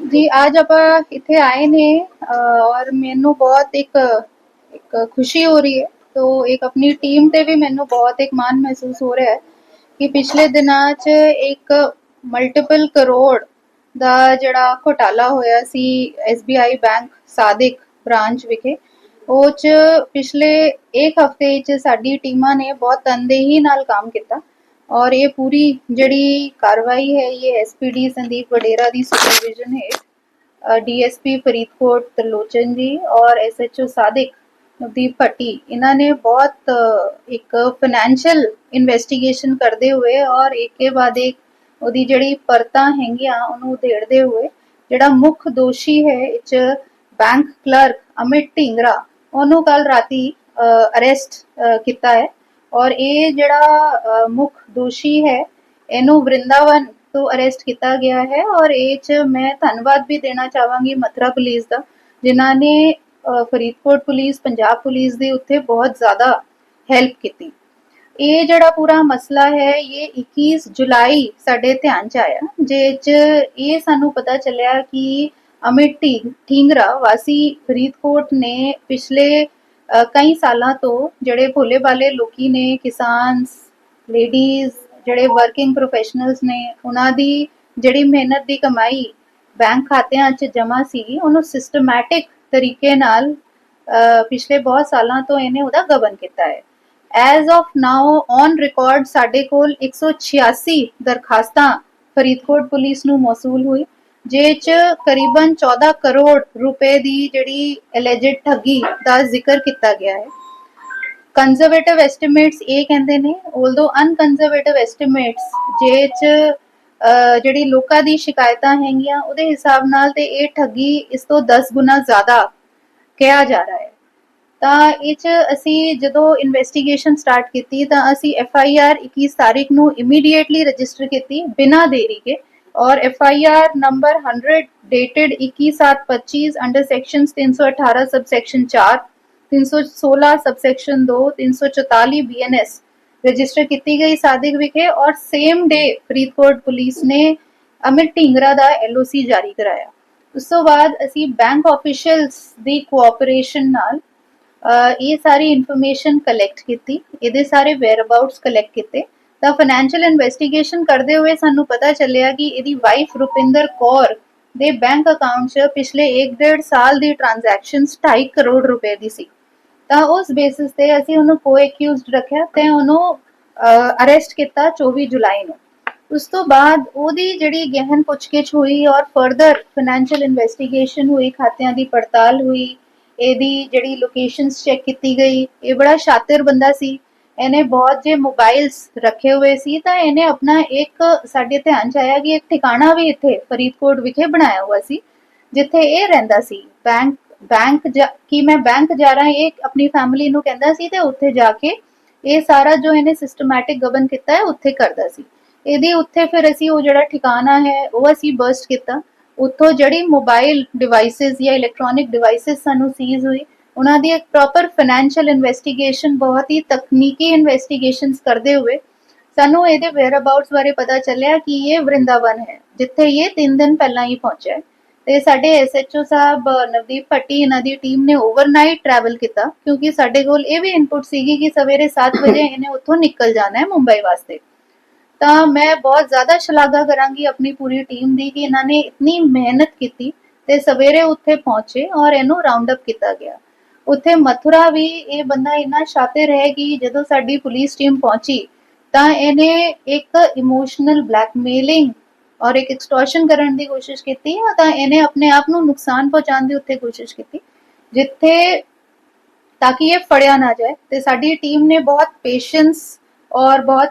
ਜੀ, ਅੱਜ ਆਪਾਂ ਇੱਥੇ ਆਏ ਨੇ ਔਰ ਮੈਨੂੰ ਬਹੁਤ ਇੱਕ ਇੱਕ ਖੁਸ਼ੀ ਹੋ ਰਹੀ ਹੈ। ਤੋ ਇੱਕ ਆਪਣੀ ਟੀਮ ਤੇ ਵੀ ਮੈਨੂੰ ਬਹੁਤ ਇੱਕ ਮਾਣ ਮਹਿਸੂਸ ਹੋ ਰਿਹਾ ਹੈ ਕਿ ਪਿਛਲੇ ਦਿਨਾਂ 'ਚ ਇੱਕ ਮਲਟੀਪਲ ਕਰੋੜ ਦਾ ਜਿਹੜਾ ਘੋਟਾਲਾ ਹੋਇਆ ਸੀ SBI ਬੈਂਕ ਸਾਦਿਕ ਬ੍ਰਾਂਚ ਵਿਖੇ, ਉਹ 'ਚ ਪਿਛਲੇ ਇੱਕ ਹਫ਼ਤੇ 'ਚ ਸਾਡੀ ਟੀਮਾਂ ਨੇ ਬਹੁਤ ਤਨਦੇਹੀ ਨਾਲ ਕੰਮ ਕੀਤਾ। ਔਰ ਇਹ ਪੂਰੀ ਜਿਹੜੀ ਕਾਰਵਾਈ ਹੈ, ਇਹ ਐਸਪੀਡੀ ਸੰਦੀਪ ਵਡੇਰਾ ਦੀ ਸੁਪਰਵਿਜ਼ਨ ਹੈ ਡੀਐਸਪੀ ਫਰੀਦਕੋਟ ਤਰਲੋਚਨ ਜੀ ਔਰ ਐਸਐਚਓ ਸਾਦਿਕ ਨਵਦੀਪ ਭੱਟੀ, ਇਹਨਾਂ ਨੇ ਬਹੁਤ ਇੱਕ ਫਾਈਨੈਂਸ਼ੀਅਲ ਇਨਵੈਸਟੀਗੇਸ਼ਨ ਕਰਦੇ ਹੋਏ ਔਰ ਇੱਕ ਬਾਅਦ ਇੱਕ ਉਹਦੀ ਜਿਹੜੀ ਪਰਤਾਂ ਹੈਗੀਆਂ, ਉਹਨੂੰ ਉਧੇੜਦੇ ਹੋਏ, ਜਿਹੜਾ ਮੁੱਖ ਦੋਸ਼ੀ ਹੈ, ਇਹ ਬੈਂਕ ਕਲਰਕ ਅਮਿਤ ਢਿੰਗਰਾ, ਉਹਨੂੰ ਕੱਲ ਰਾਤੀ ਅਰੈਸਟ ਕੀਤਾ ਹੈ। ਔਰ ਇਹ ਜਿਹੜਾ ਮੁੱਖ ਦੋਸ਼ੀ ਹੈ, ਇਹਨੂੰ ਵਰਿੰਦਾਵਨ ਤੋਂ ਅਰੈਸਟ ਕੀਤਾ ਗਿਆ ਹੈ ਔਰ ਇਹ ਚ ਮੈਂ ਧੰਨਵਾਦ ਵੀ ਦੇਣਾ ਚਾਹਾਂਗੀ ਮਥੁਰਾ ਪੁਲਿਸ ਦਾ, ਜਿਨ੍ਹਾਂ ਨੇ ਫਰੀਦਕੋਟ ਪੁਲਿਸ, ਪੰਜਾਬ ਪੁਲਿਸ ਦੇ ਉੱਤੇ ਬਹੁਤ ਜ਼ਿਆਦਾ ਹੈਲਪ ਕੀਤੀ। ਇਹ ਜਿਹੜਾ ਪੂਰਾ ਮਸਲਾ ਹੈ, ਇਹ 21 ਜੁਲਾਈ ਸਾਡੇ ਧਿਆਨ ਚ ਆਇਆ, ਜੇ ਚ ਇਹ ਸਾਨੂੰ ਪਤਾ ਚੱਲਿਆ ਕਿ ਅਮਿਤ ਢੀ- ਢੀਂਗਰਾ ਵਾਸੀ ਫਰੀਦਕੋਟ ਨੇ ਪਿਛਲੇ ਕਈ ਸਾਲਾਂ ਤੋਂ ਜਿਹੜੇ ਭੋਲੇ ਭਾਲੇ ਲੋਕੀ ਨੇ, ਕਿਸਾਨਸ ਲੇਡੀਜ਼ ਜਿਹੜੇ ਵਰਕਿੰਗ ਪ੍ਰੋਫੈਸ਼ਨਲਸ ਨੇ, ਉਹਨਾਂ ਦੀ ਜਿਹੜੀ ਮਿਹਨਤ ਦੀ ਕਮਾਈ ਬੈਂਕ ਖਾਤਿਆਂ 'ਚ ਜਮ੍ਹਾਂ ਸੀਗੀ ਉਹਨੂੰ ਸਿਸਟਮੈਟਿਕ ਤਰੀਕੇ ਨਾਲ ਪਿਛਲੇ ਬਹੁਤ ਸਾਲਾਂ ਤੋਂ ਇਹਨੇ ਉਹਦਾ ਗਵਨ ਕੀਤਾ ਹੈ। As of now on record ਸਾਡੇ ਕੋਲ 186 ਦਰਖਾਸਤਾਂ ਫਰੀਦਕੋਟ ਪੁਲਿਸ ਨੂੰ ਮੌਸੂਲ ਹੋਈ। ਜੇ ਚ ਕਰੀਬਨ 14 ਕਰੋੜ ਰੁਪਏ ਦੀ ਜਿਹੜੀ ਅਲੈਜਡ ਠੱਗੀ ਦਾ ਜ਼ਿਕਰ ਕੀਤਾ ਗਿਆ ਹੈ। ਕੰਜ਼ਰਵੇਟਿਵ ਐਸਟੀਮੇਟਸ ਇਹ ਕਹਿੰਦੇ ਨੇ ਆਲਦੋ ਅਨਕੰਜ਼ਰਵੇਟਿਵ ਐਸਟੀਮੇਟਸ ਜੇ ਚ ਜਿਹੜੀ ਲੋਕਾਂ ਦੀ ਸ਼ਿਕਾਇਤਾਂ ਹੈਗੀਆਂ, ਉਹਦੇ ਹਿਸਾਬ ਨਾਲ ਤੇ ਇਹ ਠੱਗੀ ਇਸ ਤੋਂ 10 ਗੁਣਾ ਜ਼ਿਆਦਾ ਕਿਹਾ ਜਾ ਰਿਹਾ ਹੈ। ਤਾਂ ਇਹ ਚ ਅਸੀਂ ਜਦੋਂ ਇਨਵੈਸਟੀਗੇਸ਼ਨ ਸਟਾਰਟ ਕੀਤੀ ਤਾਂ ਅਸੀਂ ਐਫ ਆਈ ਆਰ 21 ਤਾਰੀਖ ਨੂੰ ਇਮੀਡੀਏਟਲੀ ਰਜਿਸਟਰ ਕੀਤੀ ਬਿਨਾਂ ਦੇਰੀ ਕੇ। ਔਰ F I R number 100 dated 21725 under sections 318 subsection 4 316 subsection 2 344 BNS register ਕੀਤੀ ਗਈ ਸਾਦਿਕ ਵਿਖੇ ਔਰ ਸੇਮ ਡੇ ਫਰੀਦਕੋਟ ਪੁਲਿਸ ਨੇ ਅਮਿਤ ਢਿੰਗਰਾ ਦਾ ਐਲਓਸੀ ਜਾਰੀ ਕਰਾਇਆ ਉਸ ਤੋਂ ਬਾਅਦ ਅਸੀਂ ਬੈਂਕ ਆਫੀਸ਼ੀਅਲਸ ਦੀ ਕੋਆਪਰੇਸ਼ਨ ਨਾਲ ਇਹ ਸਾਰੀ ਇਨਫੋਰਮੇਸ਼ਨ ਕਲੈਕਟ ਕੀਤੀ ਇਹਦੇ ਸਾਰੇ ਵੇਅਰ ਅਬਾਊਟਸ ਕਲੈਕਟ ਕੀਤੇ ਤਾਂ ਫਾਈਨੈਂਸ਼ੀਅਲ ਇਨਵੈਸਟੀਗੇਸ਼ਨ ਕਰਦੇ ਹੋਏ ਸਾਨੂੰ ਪਤਾ ਚੱਲਿਆ ਕਿ ਇਹਦੀ ਵਾਈਫ ਰੁਪਿੰਦਰ ਕੌਰ ਦੇ ਬੈਂਕ ਅਕਾਊਂਟ 'ਚ ਪਿਛਲੇ 1.5 ਸਾਲ ਦੀ ਟ੍ਰਾਂਜੈਕਸ਼ਨਸ 2.5 ਕਰੋੜ ਰੁਪਏ ਦੀ ਸੀ। ਤਾਂ ਉਸ ਬੇਸਿਸ ਤੇ ਅਸੀਂ ਉਹਨੂੰ ਕੋ ਰੱਖਿਆ ਤੇ ਉਹਨੂੰ ਅਰੈਸਟ ਕੀਤਾ 24 ਜੁਲਾਈ ਨੂੰ। ਉਸ ਤੋਂ ਬਾਅਦ ਉਹਦੀ ਜਿਹੜੀ ਗਹਿਨ ਪੁੱਛਗਿੱਛ ਹੋਈ ਔਰ ਫਰਦਰ ਫਾਈਨੈਂਸ਼ੀਅਲ ਇਨਵੈਸਟੀਗੇਸ਼ਨ ਹੋਈ, ਖਾਤਿਆਂ ਦੀ ਪੜਤਾਲ ਹੋਈ, ਇਹਦੀ ਜਿਹੜੀ ਲੋਕੇਸ਼ਨਸ ਚੈੱਕ ਕੀਤੀ ਗਈ, ਇਹ ਬੜਾ ਸ਼ਾਤਿਰ ਬੰਦਾ ਸੀ। ਇਹਨੇ ਬਹੁਤ ਜੇ ਮੋਬਾਈਲਸ ਰੱਖੇ ਹੋਏ ਸੀ, ਤਾਂ ਇਹਨੇ ਆਪਣਾ ਇੱਕ ਸਾਡੇ ਧਿਆਨ ਚ ਆਇਆ ਕਿ ਇੱਕ ਠਿਕਾਣਾ ਵੀ ਇੱਥੇ ਫਰੀਦਕੋਟ ਵਿਖੇ ਬਣਾਇਆ ਹੋਇਆ ਸੀ, ਜਿੱਥੇ ਇਹ ਰਹਿੰਦਾ ਸੀ, ਬੈਂਕ ਬੈਂਕ ਕਿ ਮੈਂ ਬੈਂਕ ਜਾ ਰਹਾ, ਇਹ ਆਪਣੀ ਫੈਮਿਲੀ ਨੂੰ ਕਹਿੰਦਾ ਸੀ ਤੇ ਉੱਥੇ ਜਾ ਕੇ ਇਹ ਸਾਰਾ ਜੋ ਇਹਨੇ ਸਿਸਟਮੈਟਿਕ ਗਵਨ ਕੀਤਾ ਹੈ, ਉੱਥੇ ਕਰਦਾ ਸੀ। ਇਹਦੇ ਉੱਥੇ ਫਿਰ ਅਸੀਂ ਉਹ ਜਿਹੜਾ ਠਿਕਾਣਾ ਹੈ, ਉਹ ਅਸੀਂ ਬਰਸਟ ਕੀਤਾ। ਉੱਥੋਂ ਜਿਹੜੀ ਮੋਬਾਈਲ ਡਿਵਾਈਸਸ ਜਾਂ ਇਲੈਕਟ੍ਰੋਨਿਕ ਡਿਵਾਈਸਸ ਸਾਨੂੰ ਸੀਜ਼ ਹੋਈ ਉਹਨਾਂ ਦੀ ਇੱਕ ਪ੍ਰੋਪਰ ਫਾਈਨੈਂਸ਼ੀਅਲ ਇਨਵੈਸਟੀਗੇਸ਼ਨ ਬਹੁਤ ਹੀ ਤਕਨੀਕੀ ਇਨਵੈਸਟੀਗੇਸ਼ਨਸ ਕਰਦੇ ਹੋਏ ਸਾਨੂੰ ਇਹਦੇ ਵੇਅਰ ਅਬਾਊਟਸ ਬਾਰੇ ਪਤਾ ਚੱਲਿਆ ਕਿ ਇਹ ਵਰਿੰਦਾਵਨ ਹੈ ਜਿੱਥੇ ਇਹ 3 ਦਿਨ ਪਹਿਲਾਂ ਹੀ ਪਹੁੰਚਿਆ ਹੈ ਤੇ ਸਾਡੇ ਐਸਐਚਓ ਸਾਹਿਬ ਅ, ਨਵਦੀਪ ਭੱਟੀ ਇਹਨਾਂ ਦੀ ਟੀਮ ਨੇ ਓਵਰਨਾਈਟ ਟਰੈਵਲ ਕੀਤਾ ਕਿਉਂਕਿ ਸਾਡੇ ਕੋਲ ਇਹ ਵੀ ਇਨਪੁਟ ਸੀਗੀ ਕਿ ਸਵੇਰੇ 7 ਵਜੇ ਇਹਨੇ ਉੱਥੋਂ ਨਿਕਲ ਜਾਣਾ ਹੈ ਮੁੰਬਈ ਵਾਸਤੇ ਤਾਂ ਮੈਂ ਬਹੁਤ ਜ਼ਿਆਦਾ ਸ਼ਲਾਘਾ ਕਰਾਂਗੀ ਆਪਣੀ ਪੂਰੀ ਟੀਮ ਦੀ ਕਿ ਇਹਨਾਂ ਨੇ ਇਤਨੀ ਮਿਹਨਤ ਕੀਤੀ ਤੇ ਸਵੇਰੇ ਉੱਥੇ ਪਹੁੰਚੇ ਔਰ ਇਹਨੂੰ ਰਾਉਂਡ ਅਪ ਕੀਤਾ ਗਿਆ ਉੱਥੇ ਮਥੁਰਾ ਵੀ ਇਹ ਬੰਦਾ ਇੰਨਾ ਸ਼ਾਤਿਰ ਹੈ ਕਿ ਜਦੋਂ ਸਾਡੀ ਪੁਲਿਸ ਟੀਮ ਪਹੁੰਚੀ, ਤਾਂ ਇਹਨੇ ਇੱਕ ਇਮੋਸ਼ਨਲ ਬਲੈਕਮੇਲਿੰਗ ਔਰ ਇੱਕ ਐਕਸਟੋਰਸ਼ਨ ਕਰਨ ਦੀ ਕੋਸ਼ਿਸ਼ ਕੀਤੀ ਤਾਂ ਇਹਨੇ ਆਪਣੇ ਆਪ ਨੂੰ ਨੁਕਸਾਨ ਪਹੁੰਚਾਉਣ ਦੀ ਉੱਥੇ ਕੋਸ਼ਿਸ਼ ਕੀਤੀ, ਜਿੱਥੇ ਤਾਂ ਕਿ ਇਹ ਫੜਿਆ ਨਾ ਜਾਏ ਤੇ ਸਾਡੀ ਟੀਮ ਨੇ ਬਹੁਤ ਪੇਸ਼ੈਂਸ ਔਰ ਬਹੁਤ